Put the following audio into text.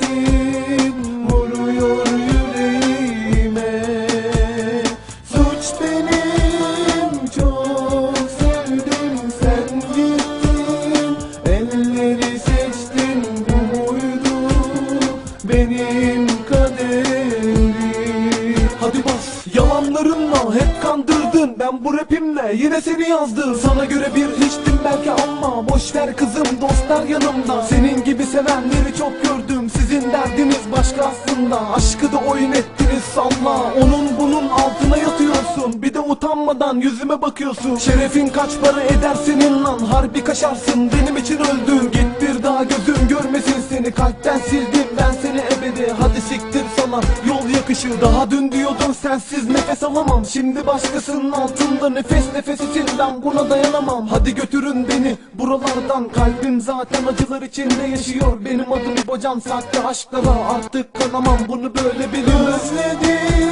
hasretim vuruyor Suç benim çok sevdim sen gittin. Elleri seçtin bu benim kaderim? Hadi bas yalanlarınla hep kandırdın. Ben bu rapimle yine seni yazdım. Sana göre bir hiçtim belki ama boşver kızım dostlar yanımda. Senin gibi sevenleri çok gördüm başka aslında Aşkı da oyun ettiniz salla Onun bunun altına yatıyorsun Bir de utanmadan yüzüme bakıyorsun. Şerefin kaç para eder senin lan Harbi kaşarsın. Benim için öldün Git bir daha gözüm görmesin seni. Kalpten sildim ben seni ebedi. Hadi siktir sana yol yakışır Daha dün diyordun sensiz nefes alamam. Şimdi başkasının altında nefes nefesisin Ben buna dayanamam. Hadi götürün beni buralardan. Kalbim zaten acılar içinde yaşıyor. Benim adım İbocan sahte aşklara Artık kanamam. Bunu böyle bilin Özledim